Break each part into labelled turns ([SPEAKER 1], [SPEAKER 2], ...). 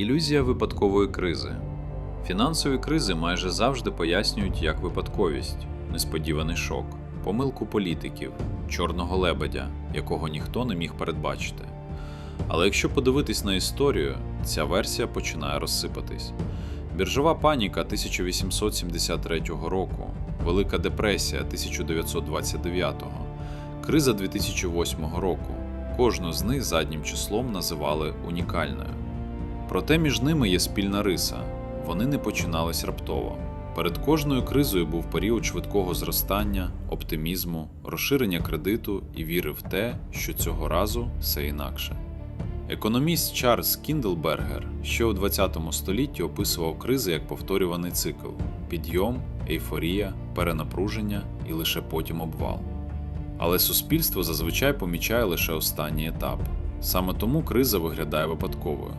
[SPEAKER 1] Ілюзія випадкової кризи. Фінансові кризи майже завжди пояснюють як випадковість, несподіваний шок, помилку політиків, чорного лебедя, якого ніхто не міг передбачити. Але якщо подивитись на історію, ця версія починає розсипатись. Біржова паніка 1873 року, Велика депресія 1929, криза 2008 року. Кожну з них заднім числом називали унікальною. Проте між ними є спільна риса вони не починались раптово. Перед кожною кризою був період швидкого зростання, оптимізму, розширення кредиту і віри в те, що цього разу все інакше. Економіст Чарльз Кіндлбергер ще у 20 столітті описував кризи як повторюваний цикл: підйом, ейфорія, перенапруження і лише потім обвал. Але суспільство зазвичай помічає лише останній етап. Саме тому криза виглядає випадковою.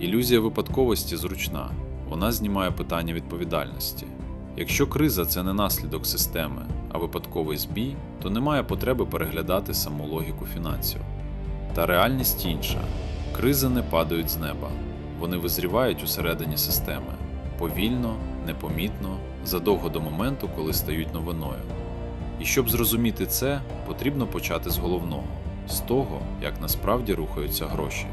[SPEAKER 1] Ілюзія випадковості зручна, вона знімає питання відповідальності. Якщо криза це не наслідок системи, а випадковий збій, то немає потреби переглядати саму логіку фінансів. Та реальність інша: кризи не падають з неба, вони визрівають усередині системи повільно, непомітно, задовго до моменту, коли стають новиною. І щоб зрозуміти це, потрібно почати з головного з того, як насправді рухаються гроші.